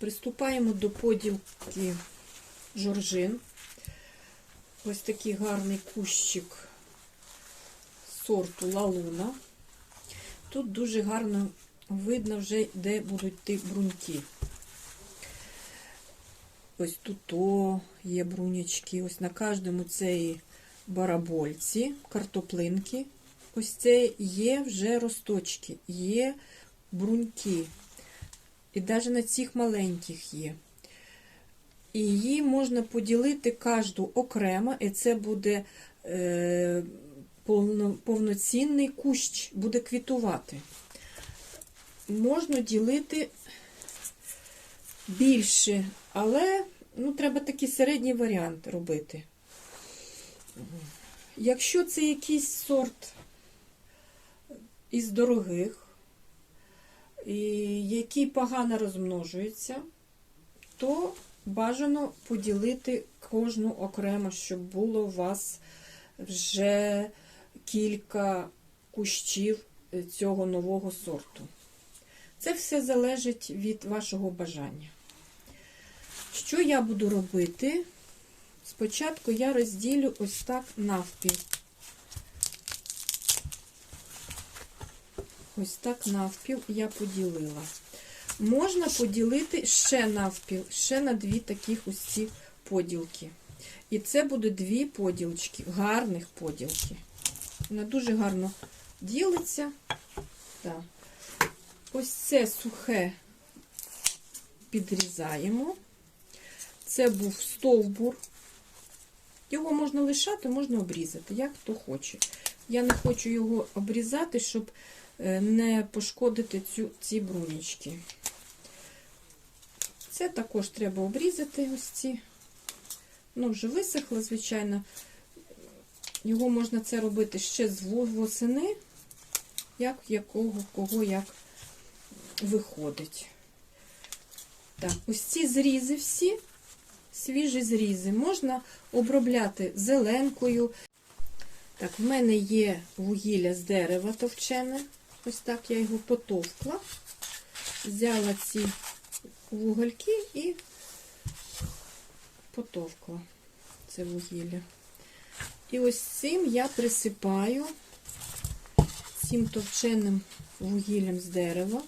Приступаємо до поділки жоржин. Ось такий гарний кущик сорту лалуна. Тут дуже гарно видно вже, де будуть ті бруньки. Ось тут о, є брунячки. Ось на кожному цій барабольці, картоплинки. Ось це є вже росточки, є бруньки. І навіть на цих маленьких є. І її можна поділити кожну окремо, і це буде е, повно, повноцінний кущ, буде квітувати. Можна ділити більше, але ну, треба такий середній варіант робити. Якщо це якийсь сорт із дорогих, який погано розмножується, то бажано поділити кожну окремо, щоб було у вас вже кілька кущів цього нового сорту. Це все залежить від вашого бажання. Що я буду робити? Спочатку я розділю ось так навпіл. Ось так навпіл я поділила. Можна поділити ще навпіл, ще на дві таких ось ці поділки. І це буде дві поділочки, гарних поділки. Вона дуже гарно ділиться. Так. Ось це сухе підрізаємо. Це був стовбур. Його можна лишати, можна обрізати, як хто хоче. Я не хочу його обрізати, щоб не пошкодити цю, ці брунічки. Це також треба обрізати ось ці. Ну, вже висохло, звичайно. Його можна це робити ще з восени, як якого, кого як виходить. Так, ось ці зрізи всі, свіжі зрізи, можна обробляти зеленкою. Так, в мене є вугілля з дерева товчене. Ось так я його потовкла. Взяла ці вугольки і потовкла це вугілля. І ось цим я присипаю цим товченим вугіллям з дерева,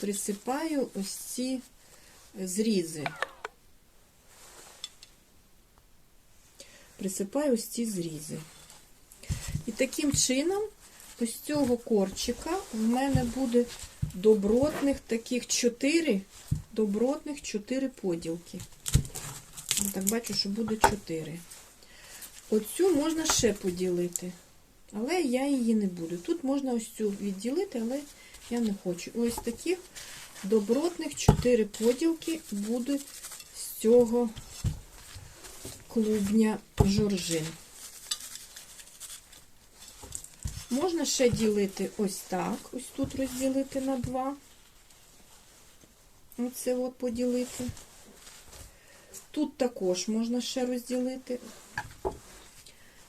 присипаю ось ці зрізи. Присипаю ось ці зрізи. І таким чином, ось цього корчика в мене буде добротних таких 4, добротних 4 поділки. Так бачу, що буде 4. Оцю можна ще поділити, але я її не буду. Тут можна ось цю відділити, але я не хочу. Ось таких добротних 4 поділки будуть з цього клубня жоржин. Можна ще ділити ось так, ось тут розділити на два. Оце от поділити. Тут також можна ще розділити.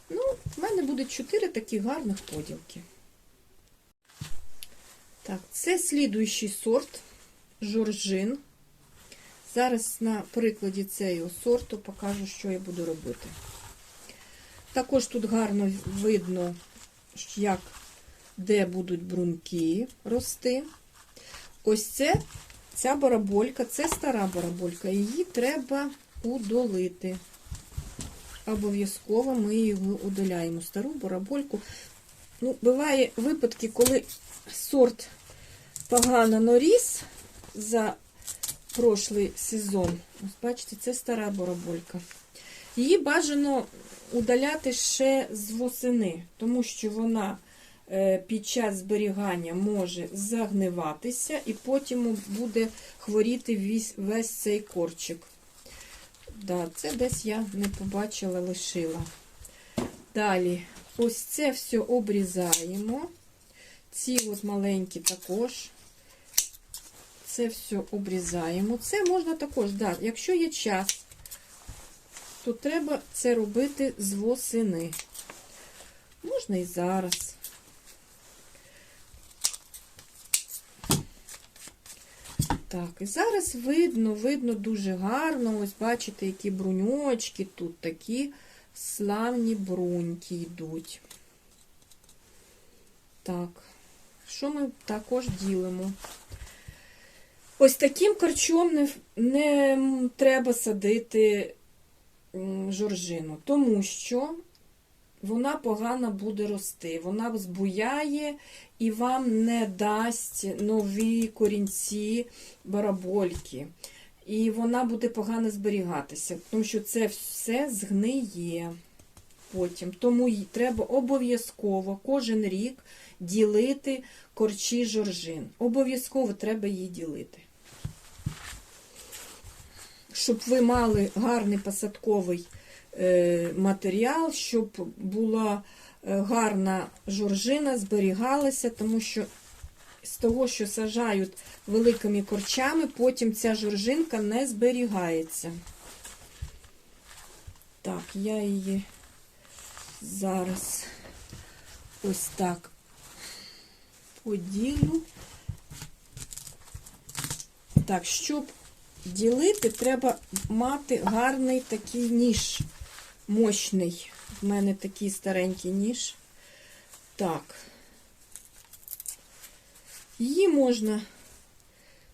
Ну, в мене буде 4 такі гарних поділки. Так, це слідуючий сорт жоржин. Зараз на прикладі цього сорту покажу, що я буду робити. Також тут гарно видно, як, де будуть бруньки рости. Ось це, ця бараболька, це стара бараболька, її треба удалити. Обов'язково ми його удаляємо, стару барабольку. Ну, Буває випадки, коли сорт погано норіс за прошлий сезон. Ось бачите, це стара бараболька. Її бажано удаляти ще з восени, тому що вона під час зберігання може загниватися і потім буде хворіти весь, весь цей корчик. Да, це десь я не побачила, лишила. Далі, ось це все обрізаємо. Ці от маленькі також. Це все обрізаємо. Це можна також, да, якщо є час, то треба це робити з восени. Можна і зараз. Так, і зараз видно, видно дуже гарно. Ось бачите, які бруньочки тут такі славні бруньки йдуть. Так, що ми також ділимо? Ось таким корчом не, не треба садити жоржину, тому що вона погано буде рости. Вона збуяє і вам не дасть нові корінці барабольки. І вона буде погано зберігатися, тому що це все згниє потім. Тому їй треба обов'язково кожен рік ділити корчі жоржин. Обов'язково треба її ділити. Щоб ви мали гарний посадковий е, матеріал, щоб була е, гарна жоржина, зберігалася, тому що з того, що сажають великими корчами, потім ця жоржинка не зберігається. Так, я її зараз ось так поділю. Так, щоб ділити, треба мати гарний такий ніж, мощний. В мене такий старенький ніж. Так. Її можна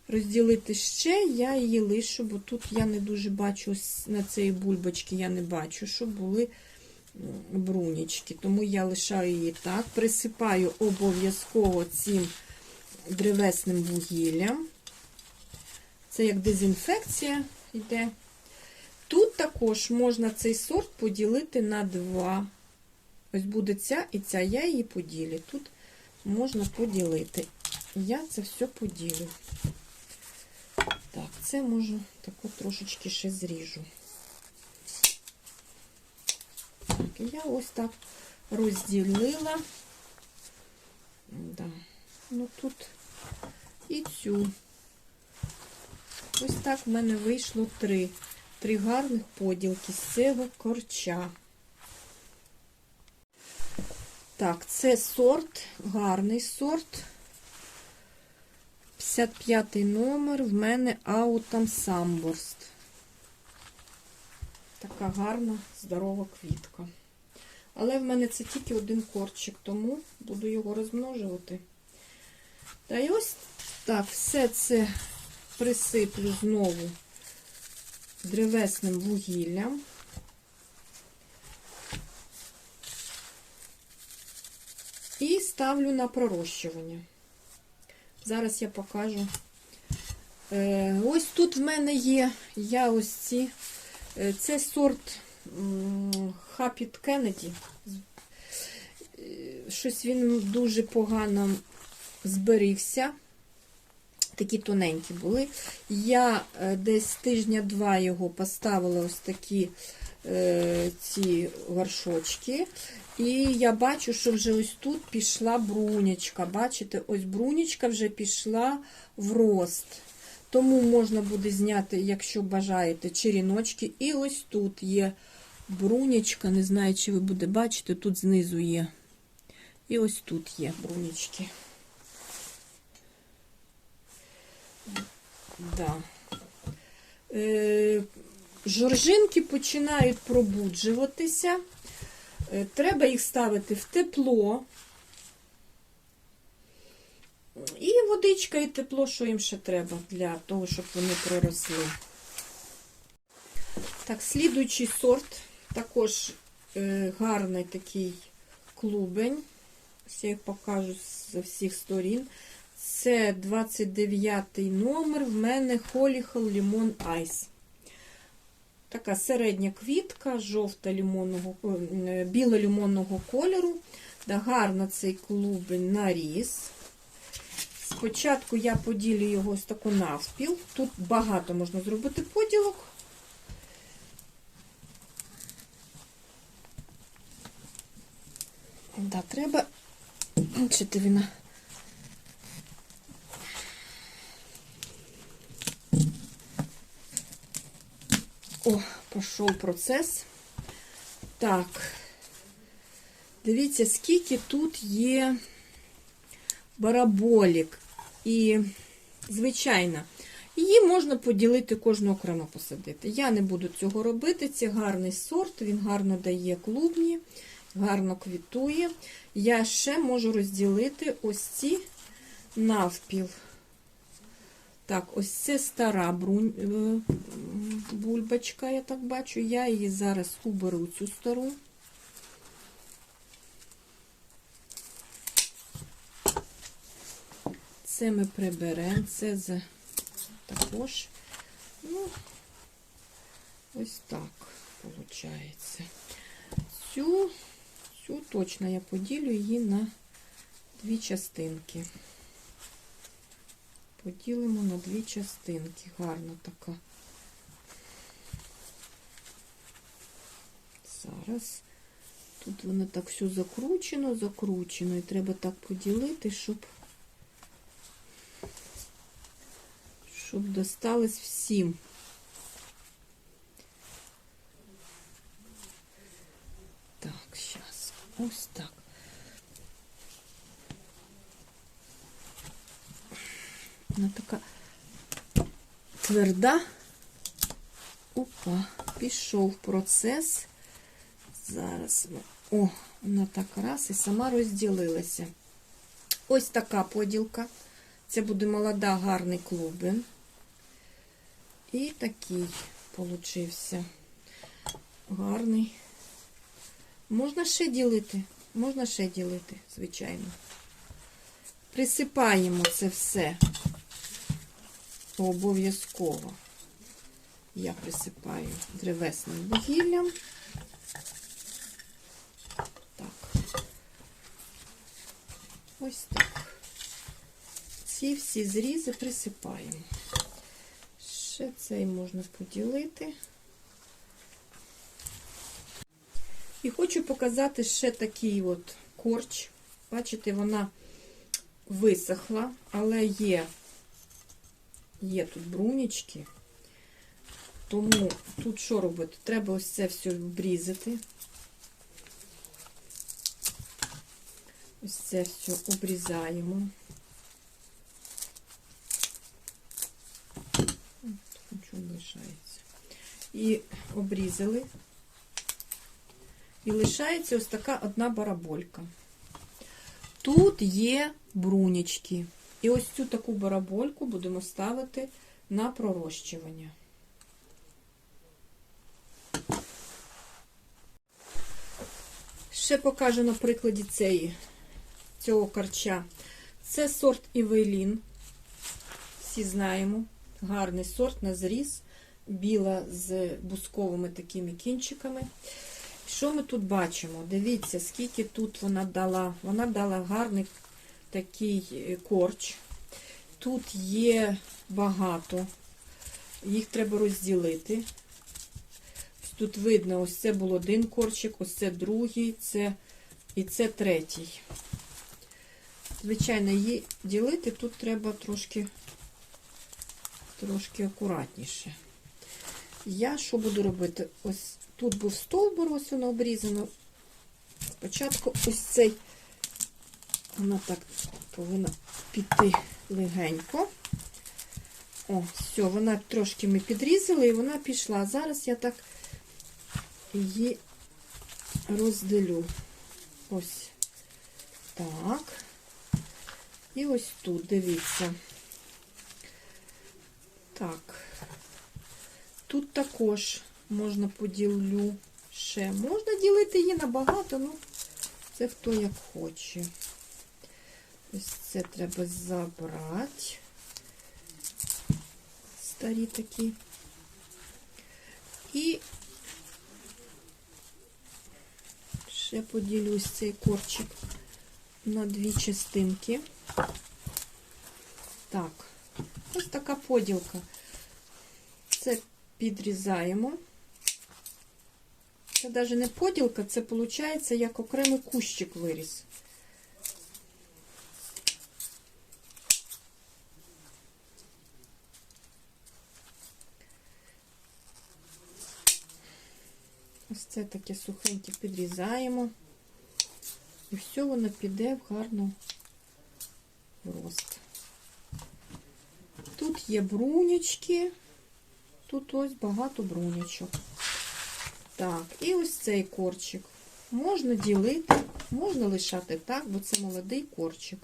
розділити ще, я її лишу, бо тут я не дуже бачу, на цієї бульбочки я не бачу, щоб були брунічки. Тому я лишаю її так. Присипаю обов'язково цим древесним вугіллям. Це як дезінфекція йде. Тут також можна цей сорт поділити на два. Ось буде ця і ця, я її поділю. Тут можна поділити. Я це все поділю. Так, це можу таку трошечки ще зріжу. Так, я ось так розділила. Да. Ну тут і цю. Ось так в мене вийшло три. Три гарних поділки з цього корча. Так, це сорт, гарний сорт. 55 номер в мене Аутам Самборст. Така гарна, здорова квітка. Але в мене це тільки один корчик, тому буду його розмножувати. Та й ось так, все це присиплю знову древесним вугіллям. І ставлю на пророщування. Зараз я покажу. Е, ось тут в мене є, я ось ці, е, це сорт Хапіт Кеннеді. Щось він дуже погано зберігся. Такі тоненькі були. Я е, десь тижня-два його поставила ось такі е, ці горшочки. І я бачу, що вже ось тут пішла брунячка. Бачите, ось брунячка вже пішла в рост. Тому можна буде зняти, якщо бажаєте, черіночки. І ось тут є брунячка. Не знаю, чи ви будете бачити, тут знизу є. І ось тут є брунячки. Да. Е, жоржинки починають пробуджуватися. Е, Треба їх ставити в тепло. І водичка, і тепло, що їм ще треба для того, щоб вони проросли. Так, слідуючий сорт, також е, гарний такий клубень. Ось я їх покажу з всіх сторін. Це 29 номер. В мене Холіхал Limon Ice. Така середня квітка, жовта лимонного, біло-лимонного кольору. Да, гарно цей клубень наріс. Спочатку я поділю його ось таку навпіл. Тут багато можна зробити поділок. Да, треба четвина. О, пішов процес. Так, дивіться, скільки тут є бараболік. І, звичайно, Її можна поділити кожну окремо посадити. Я не буду цього робити. Це гарний сорт, він гарно дає клубні, гарно квітує. Я ще можу розділити ось ці навпіл. Так, ось це стара е, бульбочка, я так бачу. Я її зараз уберу, цю стару. Це ми приберемо, це за також. Ну, ось так виходить. Цю, цю точно я поділю її на дві частинки. Поділимо на дві частинки. Гарна така. Зараз. Тут воно так все закручено, закручено. І треба так поділити, щоб щоб досталось всім. Так, зараз. Ось так. Вона така тверда. Опа, пішов процес. Зараз. О, вона так раз і сама розділилася. Ось така поділка. Це буде молода, гарний клубен. І такий получився. Гарний. Можна ще ділити. Можна ще ділити, звичайно. Присипаємо це все. Обов'язково. Я присипаю древесним вугіллям. Так. Ось так. Ці всі зрізи присипаємо. Ще цей можна поділити. І хочу показати ще такий от корч. Бачите, вона висохла, але є, є тут брунічки. Тому тут що робити? Треба ось це все обрізати. Ось це все обрізаємо. Нічого не лишається. І обрізали. І лишається ось така одна бараболька. Тут є брунічки. І ось цю таку барабольку будемо ставити на пророщування. Ще покажу на прикладі цієї, цього карча. Це сорт Івелін. Всі знаємо. Гарний сорт на зріз. Біла з бусковими такими кінчиками. Що ми тут бачимо? Дивіться, скільки тут вона дала. Вона дала гарний такий е, корч. Тут є багато. Їх треба розділити. Тут видно, ось це був один корчик, ось це другий, це і це третій. Звичайно, її ділити тут треба трошки, трошки акуратніше. Я що буду робити? Ось тут був стовбур, ось воно обрізано. Спочатку ось цей, вона так повинна піти легенько. О, все, вона трошки ми підрізали і вона пішла. Зараз я так її розділю. Ось так. І ось тут, дивіться. Так. Тут також можна поділю ще. Можна ділити її на багато, ну, це хто як хоче. Ось це треба забрати. Старі такі. І ще поділюсь цей корчик на дві частинки. Так, ось така поділка. Це підрізаємо. Це навіть не поділка, це виходить як окремий кущик виріс. Ось це таке сухеньке підрізаємо. І все воно піде в гарну рост. Тут Тут є брунячки. Тут ось багато брунячок. Так, і ось цей корчик. Можна ділити, можна лишати так, бо це молодий корчик.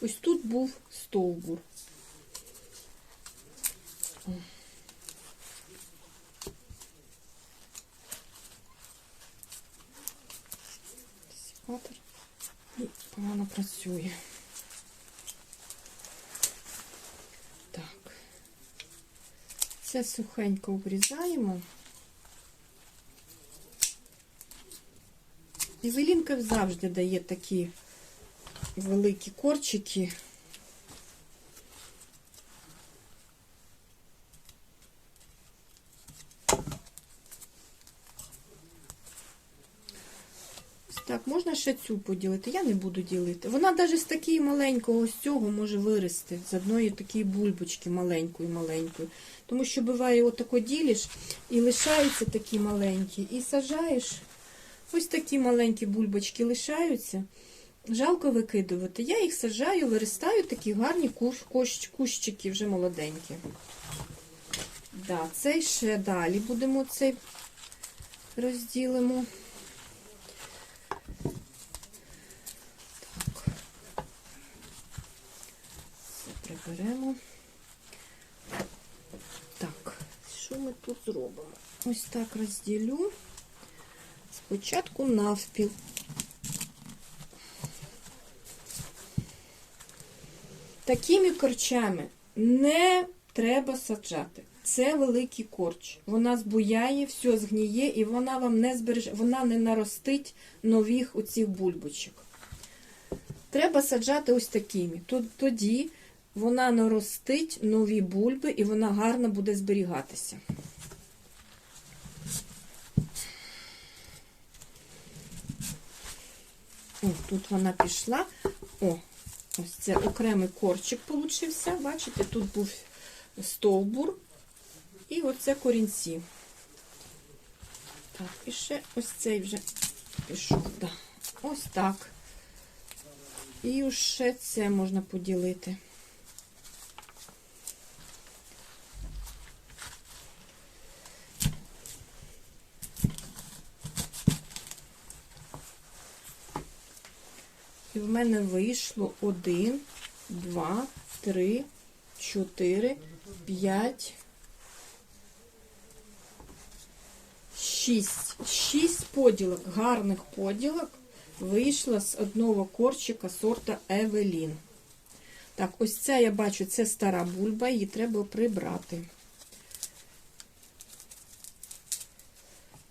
Ось тут був стовбур. Секатор і погано працює. Так. Це сухенько обрізаємо. І завжди дає такі великі корчики. Ось так, можна ще цю поділити. Я не буду ділити. Вона навіть з такої маленького ось цього може вирости, з одної такої бульбочки маленької маленької. Тому що буває, отако ділиш і лишаються такі маленькі, і сажаєш. Ось такі маленькі бульбочки лишаються. Жалко викидувати. Я їх сажаю, виростаю такі гарні кущ, кущики, вже молоденькі. Да, цей ще далі будемо цей розділимо. Приберемо. Так, що ми тут зробимо? Ось так розділю. Спочатку навпіл. Такими корчами не треба саджати. Це великий корч. Вона збуяє, все згніє, і вона вам не збереже, вона не наростить нових оцих бульбочок. Треба саджати ось такими. Тоді вона наростить нові бульби і вона гарно буде зберігатися. О, тут вона пішла. О, ось це окремий корчик получився. Бачите, тут був стовбур і оце корінці. Так, і ще ось цей вже пішов. Да. Ось так. І ще це можна поділити. Мене вийшло 1, 2, 3, 4, 5, 6. 6 поділок, гарних поділок вийшло з одного корчика сорта Евелін. Так, ось ця, я бачу, це стара бульба, її треба прибрати.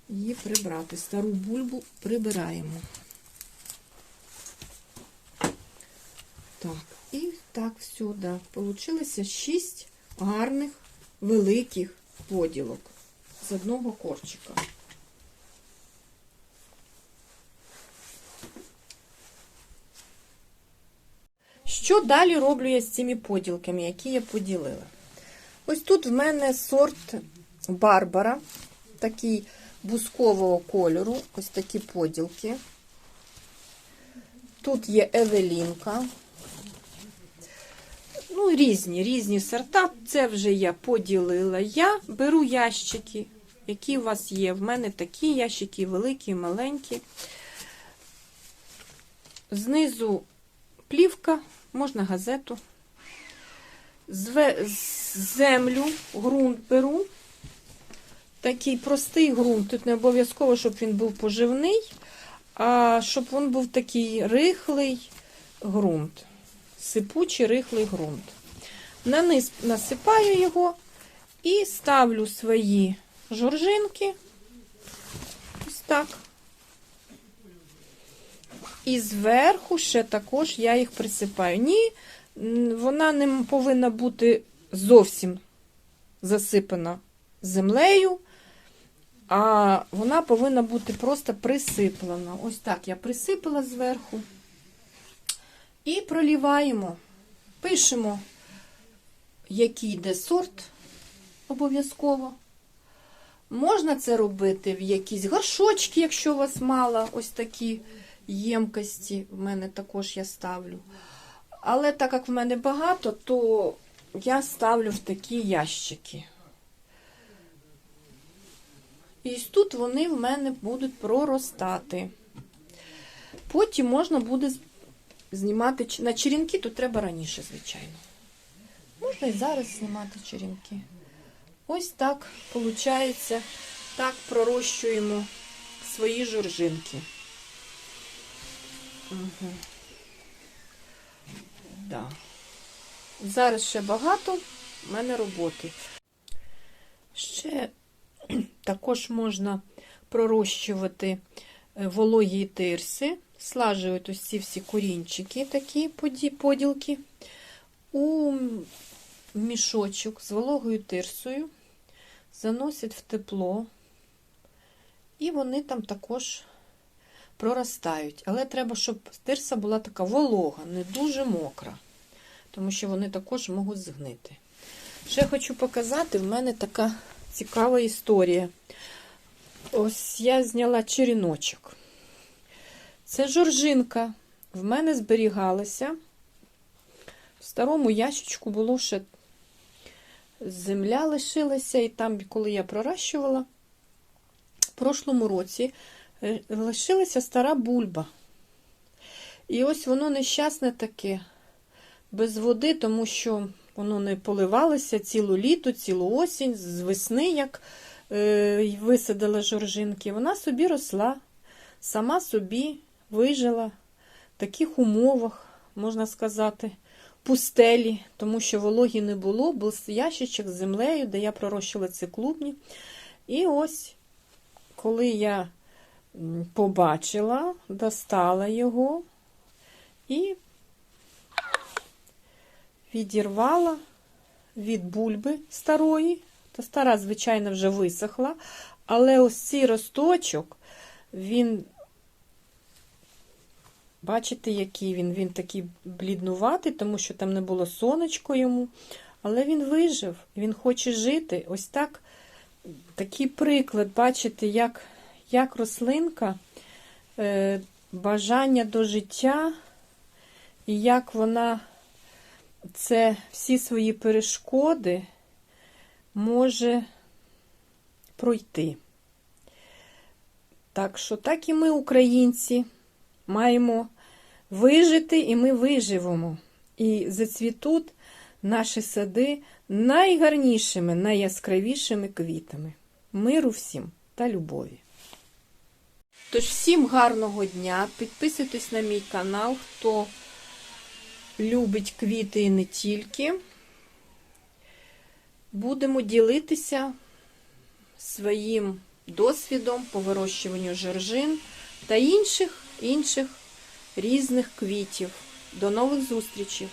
Її прибрати. Стару бульбу прибираємо. Так, і так, все, да. Получилося 6 гарних, великих поділок з одного корчика. Що далі роблю я з цими поділками, які я поділила? Ось тут в мене сорт Барбара, такий бускового кольору, ось такі поділки. Тут є Евелінка. Ну, різні, різні сорта. Це вже я поділила. Я беру ящики, які у вас є. В мене такі ящики, великі, маленькі. Знизу плівка, можна газету. Зве... Землю, ґрунт беру. Такий простий ґрунт. Тут не обов'язково, щоб він був поживний, а щоб він був такий рихлий ґрунт. Сипучий рихлий ґрунт. На низ насипаю його і ставлю свої жоржинки. Ось так. І зверху ще також я їх присипаю. Ні, вона не повинна бути зовсім засипана землею, а вона повинна бути просто присиплена. Ось так я присипала зверху. І проліваємо, пишемо, який йде сорт обов'язково. Можна це робити в якісь горшочки, якщо у вас мало ось такі ємкості. В мене також я ставлю. Але так як в мене багато, то я ставлю в такі ящики. І тут вони в мене будуть проростати. Потім можна буде знімати на черенки, то треба раніше, звичайно. Можна і зараз знімати черенки. Ось так виходить, так пророщуємо свої жоржинки. Угу. Да. Зараз ще багато в мене роботи. Ще також можна пророщувати е, вологі тирси, слажують ось ці всі корінчики, такі поді- поділки, у мішочок з вологою тирсою, заносять в тепло, і вони там також проростають. Але треба, щоб тирса була така волога, не дуже мокра, тому що вони також можуть згнити. Ще хочу показати, в мене така цікава історія. Ось я зняла черіночок. Це жоржинка. В мене зберігалася. В старому ящичку було ще земля лишилася, і там, коли я проращувала, в прошлому році е, лишилася стара бульба. І ось воно нещасне таке, без води, тому що воно не поливалося цілу літо, цілу осінь, з весни, як е, висадила жоржинки. Вона собі росла, сама собі вижила в таких умовах, можна сказати, пустелі, тому що вологі не було, був ящичок з землею, де я пророщила ці клубні. І ось, коли я побачила, достала його і відірвала від бульби старої. Та стара, звичайно, вже висохла. Але ось цей росточок, він, бачите, який він? Він такий бліднуватий, тому що там не було сонечко йому. Але він вижив, він хоче жити. Ось так, такий приклад, бачите, як, як рослинка, е, бажання до життя, і як вона це всі свої перешкоди може пройти. Так що, так і ми, українці, маємо вижити, і ми виживемо. І зацвітуть наші сади найгарнішими, найяскравішими квітами. Миру всім та любові. Тож всім гарного дня. Підписуйтесь на мій канал, хто любить квіти і не тільки. Будемо ділитися своїм досвідом по вирощуванню жержин та інших інших різних квітів. До нових зустрічей!